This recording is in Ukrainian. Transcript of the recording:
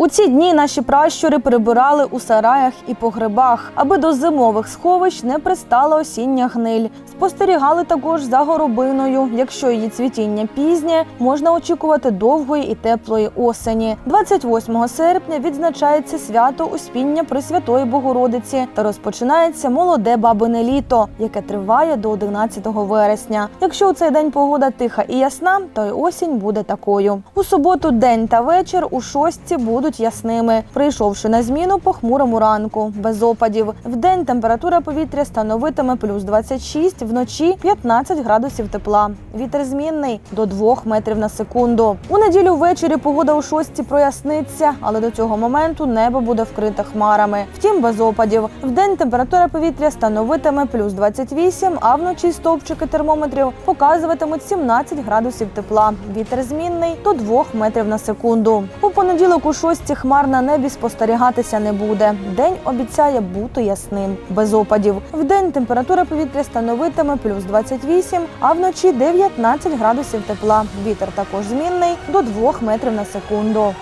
У ці дні наші пращури прибирали у сараях і погребах, аби до зимових сховищ не пристала осіння гниль. Спостерігали також за горобиною. Якщо її цвітіння пізнє, можна очікувати довгої і теплої осені. 28 серпня відзначається свято Успіння Пресвятої Богородиці та розпочинається молоде бабине літо, яке триває до 11 вересня. Якщо у цей день погода тиха і ясна, то й осінь буде такою. У суботу день та вечір у шостці будуть ясними, прийшовши на зміну похмурому ранку, без опадів. Вдень температура повітря становитиме плюс 26, вночі 15 градусів тепла. Вітер змінний до 2 метрів на секунду. У неділю ввечері погода у шостці проясниться, але до цього моменту небо буде вкрите хмарами. Втім, без опадів. Вдень температура повітря становитиме плюс 28, а вночі стовпчики термометрів показуватимуть 17 градусів тепла. Вітер змінний до 2 метрів на секунду. У понеділок у шостці хмар на небі спостерігатися не буде. День обіцяє бути ясним, без опадів. Вдень температура повітря становитиме плюс 28, а вночі 19 градусів тепла. Вітер також змінний до 2 метрів на секунду.